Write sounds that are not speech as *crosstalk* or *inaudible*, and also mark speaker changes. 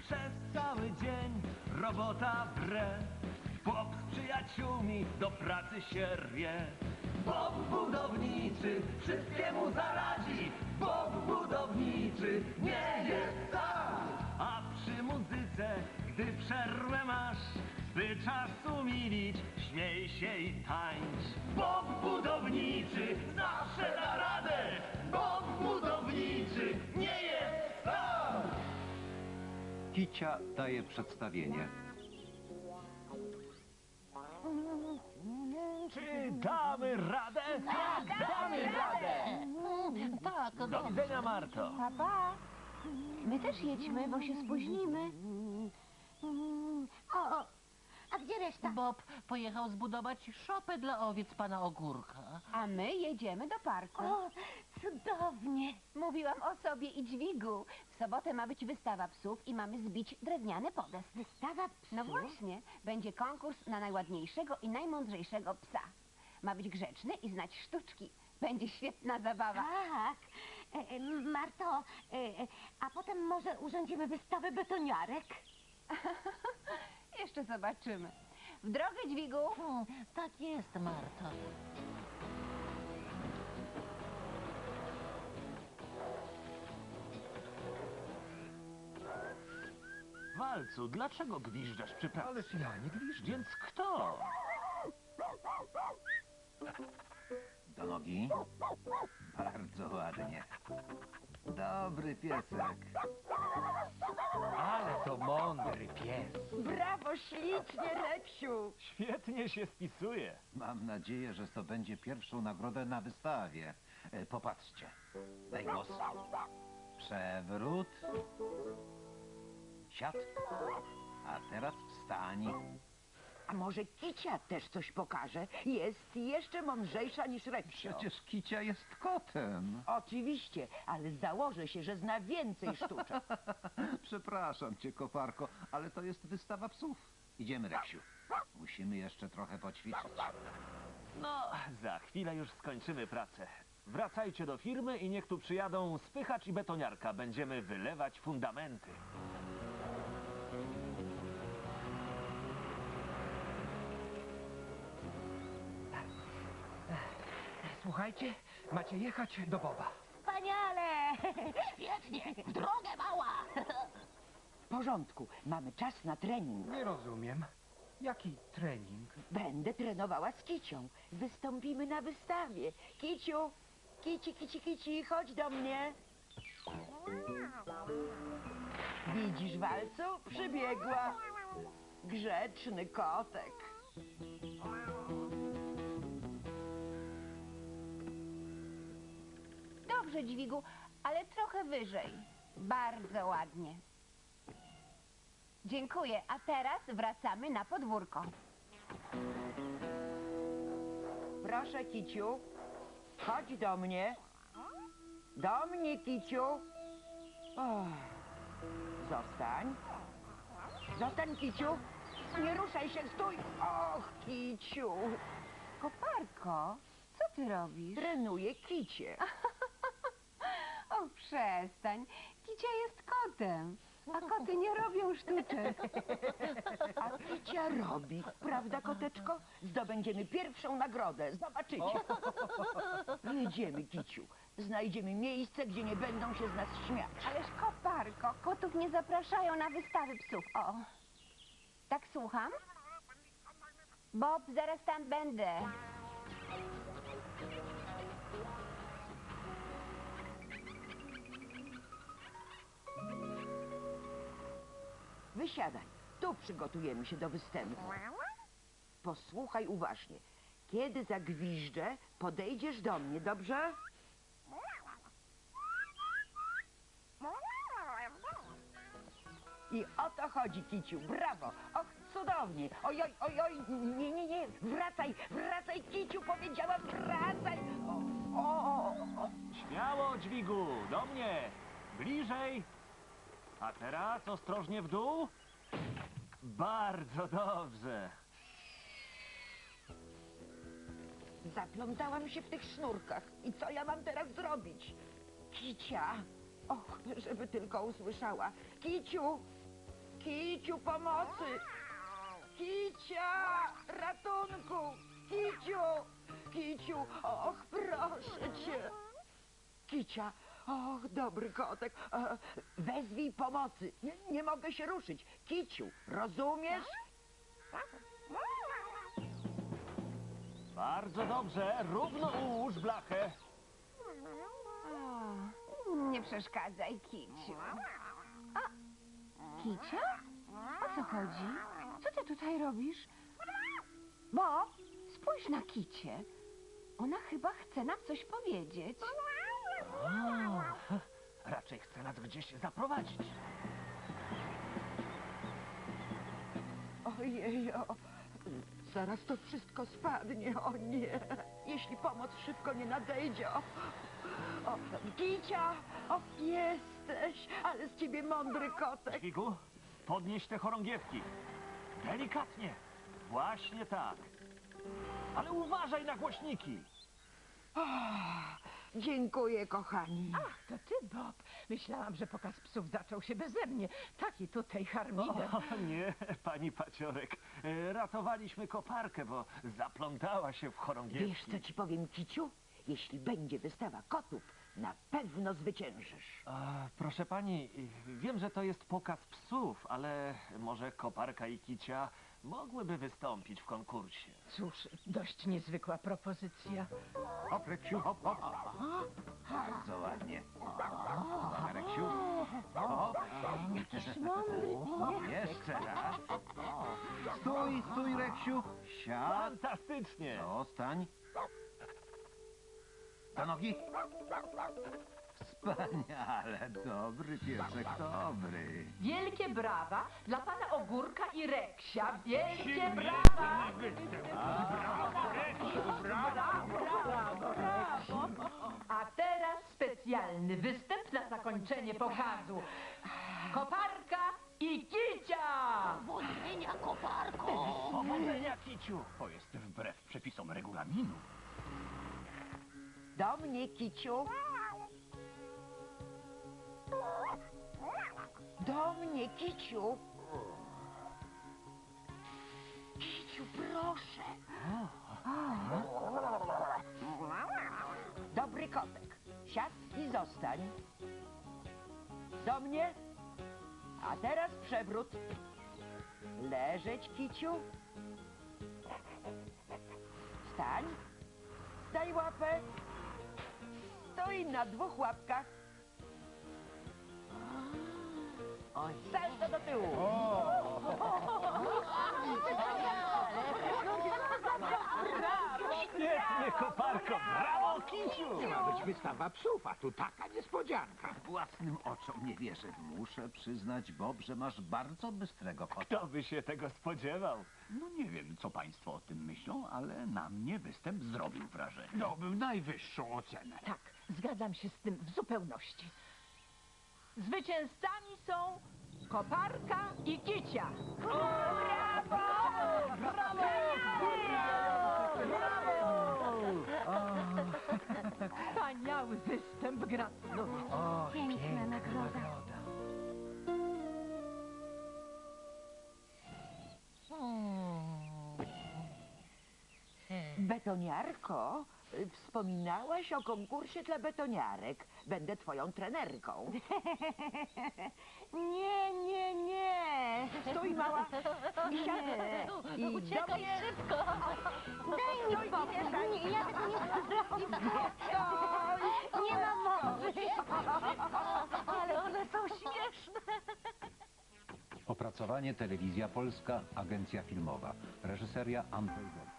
Speaker 1: Przez cały dzień robota wre. Bob z przyjaciółmi do pracy się rwie. Bob budowniczy wszystkiemu zaradzi. Bob budowniczy nie jest sam. A przy muzyce, gdy przerwę masz, by czas umilić, śmiej się i tańcz. Bob budowniczy zawsze da radę. Bob budowniczy nie jest sam.
Speaker 2: Kicia daje przedstawienie.
Speaker 1: Czy damy radę? Tak, damy radę.
Speaker 3: Tak,
Speaker 1: Do widzenia, Marto.
Speaker 4: Papa, my też jedźmy, bo się spóźnimy.
Speaker 3: O, o, a gdzie reszta?
Speaker 5: Bob pojechał zbudować szopę dla owiec pana Ogórka.
Speaker 4: A my jedziemy do parku.
Speaker 3: O, cudownie.
Speaker 4: Mówiłam o sobie i dźwigu. W sobotę ma być wystawa psów i mamy zbić drewniany podest.
Speaker 3: Wystawa psów?
Speaker 4: No właśnie, będzie konkurs na najładniejszego i najmądrzejszego psa. Ma być grzeczny i znać sztuczki. Będzie świetna zabawa.
Speaker 3: Tak. E, e, Marto, e, e, a potem może urządzimy wystawę betoniarek? *laughs*
Speaker 4: Jeszcze zobaczymy. W drogę, dźwigu.
Speaker 5: Hmm, tak jest, Marto.
Speaker 1: Walcu, dlaczego gwiżdżasz przy pracy?
Speaker 2: Ależ ja nie gwiżdżę.
Speaker 1: Więc kto?
Speaker 2: Do nogi. Bardzo ładnie. Dobry piesek.
Speaker 1: Ale to mądry pies.
Speaker 4: Brawo, ślicznie, Reksiu.
Speaker 1: Świetnie się spisuje.
Speaker 2: Mam nadzieję, że zdobędzie pierwszą nagrodę na wystawie. E, Popatrzcie. Daj głos. Przewrót. Siad. A teraz wstań.
Speaker 6: A może Kicia też coś pokaże? Jest jeszcze mądrzejsza niż Reksio.
Speaker 2: Przecież Kicia jest kotem.
Speaker 6: Oczywiście, ale założę się, że zna więcej sztuczek. *laughs*
Speaker 2: Przepraszam cię, koparko, ale to jest wystawa psów. Idziemy, Reksiu. Musimy jeszcze trochę poćwiczyć.
Speaker 1: No, za chwilę już skończymy pracę. Wracajcie do firmy i niech tu przyjadą spychacz i betoniarka. Będziemy wylewać fundamenty.
Speaker 7: Słuchajcie, macie jechać do Boba.
Speaker 3: Wspaniale! *laughs* Świetnie. W drogę, mała.
Speaker 6: W porządku, mamy czas na trening.
Speaker 7: Nie rozumiem. Jaki trening?
Speaker 6: Będę trenowała z Kicią. Wystąpimy na wystawie. Kiciu, kici, kici, kici, chodź do mnie. Widzisz, Walcu? Przybiegła. Grzeczny kotek.
Speaker 4: Dobrze, dźwigu, ale trochę wyżej. Bardzo ładnie. Dziękuję, a teraz wracamy na podwórko.
Speaker 6: Proszę, Kiciu. Chodź do mnie. Do mnie, Kiciu. Och. Zostań. Zostań, Kiciu. Nie ruszaj się, stój. Och, Kiciu.
Speaker 4: Koparko, co ty robisz?
Speaker 6: Trenuję Kicie. *laughs*
Speaker 4: Przestań. Kicia jest kotem, a koty nie robią sztuczek.
Speaker 6: A Kicia robi. Prawda, koteczko? Zdobędziemy pierwszą nagrodę. Zobaczycie. Jedziemy, Kiciu. Znajdziemy miejsce, gdzie nie będą się z nas śmiać.
Speaker 4: Ależ koparko, kotów nie zapraszają na wystawy psów. O, tak słucham? Bob, zaraz tam będę.
Speaker 6: Wysiadaj. Tu przygotujemy się do występu. Posłuchaj uważnie. Kiedy zagwiżdżę, podejdziesz do mnie, dobrze? I o to chodzi, Kiciu. Brawo! Och, cudownie! Oj, oj, oj, oj, nie, nie, nie! Wracaj, wracaj, Kiciu! Powiedziałam, wracaj! O, o, o, o.
Speaker 1: Śmiało, dźwigu, do mnie. Bliżej. A teraz ostrożnie w dół. Bardzo dobrze.
Speaker 6: Zaplątałam się w tych sznurkach. I co ja mam teraz zrobić? Kicia, Och, żeby tylko usłyszała. Kiciu! Kiciu, pomocy! Kicia! Ratunku! Kiciu! Kiciu! Och, proszę cię! Kicia! Och, dobry kotek! E, wezwij pomocy! Nie, nie mogę się ruszyć! Kiciu, rozumiesz?
Speaker 1: Bardzo dobrze, równo ułóż blachę.
Speaker 4: Nie przeszkadzaj, Kiciu. A, Kicia? O co chodzi? Co ty tutaj robisz? Bob, spójrz na Kicię. Ona chyba chce nam coś powiedzieć.
Speaker 1: O, raczej chce nas gdzieś zaprowadzić.
Speaker 6: Ojej, o, zaraz to wszystko spadnie, o nie. Jeśli pomoc szybko nie nadejdzie, o, o Kicia, o, jesteś, ale z ciebie mądry kotek.
Speaker 1: Figu, podnieś te chorągiewki. Delikatnie. Właśnie tak. Ale uważaj na głośniki.
Speaker 6: Dziękuję, kochani.
Speaker 8: Ach, to ty, Bob. Myślałam, że pokaz psów zaczął się beze mnie. Taki tutaj harmider.
Speaker 1: O *laughs* nie, pani Paciorek. E, Ratowaliśmy koparkę, bo zaplątała się w chorągiewki.
Speaker 6: Wiesz, co ci powiem, Kiciu? Jeśli będzie wystawa kotów, na pewno zwyciężysz.
Speaker 1: A, proszę pani, wiem, że to jest pokaz psów, ale może koparka i kicia mogłyby wystąpić w konkursie.
Speaker 8: Cóż, dość niezwykła propozycja.
Speaker 2: Hop, Reksiu, hop, hop. Bardzo ładnie. Uwaga, Reksiu. Hop. Jeszcze raz. Stój, stój, Reksiu. Siad.
Speaker 1: Fantastycznie!
Speaker 2: Zostań. Do nogi. Wspaniale, dobry piesek, dobry.
Speaker 8: Wielkie brawa dla pana Ogórka i Reksia. Wielkie brawa! A teraz specjalny występ na zakończenie pokazu. Koparka i Kicia!
Speaker 1: Powodzenia, kiciu! To jest wbrew przepisom regulaminu.
Speaker 6: Do mnie, Kiciu. Do mnie, Kiciu. Kiciu, proszę. Dobry kotek. Siad i zostań. Do mnie. A teraz przewrót. Leżeć, Kiciu. Stań. Daj łapę. Stoi na dwóch łapkach. Salto do tyłu.
Speaker 1: Świetnie, koparko! Brawo, kiciu!
Speaker 9: Ma być wystawa psów, a tu taka niespodzianka.
Speaker 2: Własnym oczom nie wierzę. Muszę przyznać, Bob, że masz bardzo bystrego kota.
Speaker 1: Kto by się tego spodziewał?
Speaker 9: No nie wiem, co państwo o tym myślą, ale na mnie występ zrobił wrażenie. Zdobył najwyższą ocenę.
Speaker 8: Tak, zgadzam się z tym w zupełności. Zwycięzcami są Koparka i Kicia. Wspaniały występ, gratuluję.
Speaker 3: Piękna nagroda.
Speaker 6: Betoniarko, y, wspominałaś o konkursie dla betoniarek. Będę twoją trenerką. *laughs*
Speaker 3: Nie, nie, nie.
Speaker 6: Stój, mała. I siadaj. I do mnie.
Speaker 3: szybko. Daj mi spokój. Nie, ja tego nie zrobię. Nie ma mowy. Ale one są śmieszne.
Speaker 2: Opracowanie Telewizja Polska, Agencja Filmowa. Reżyseria Andrzej.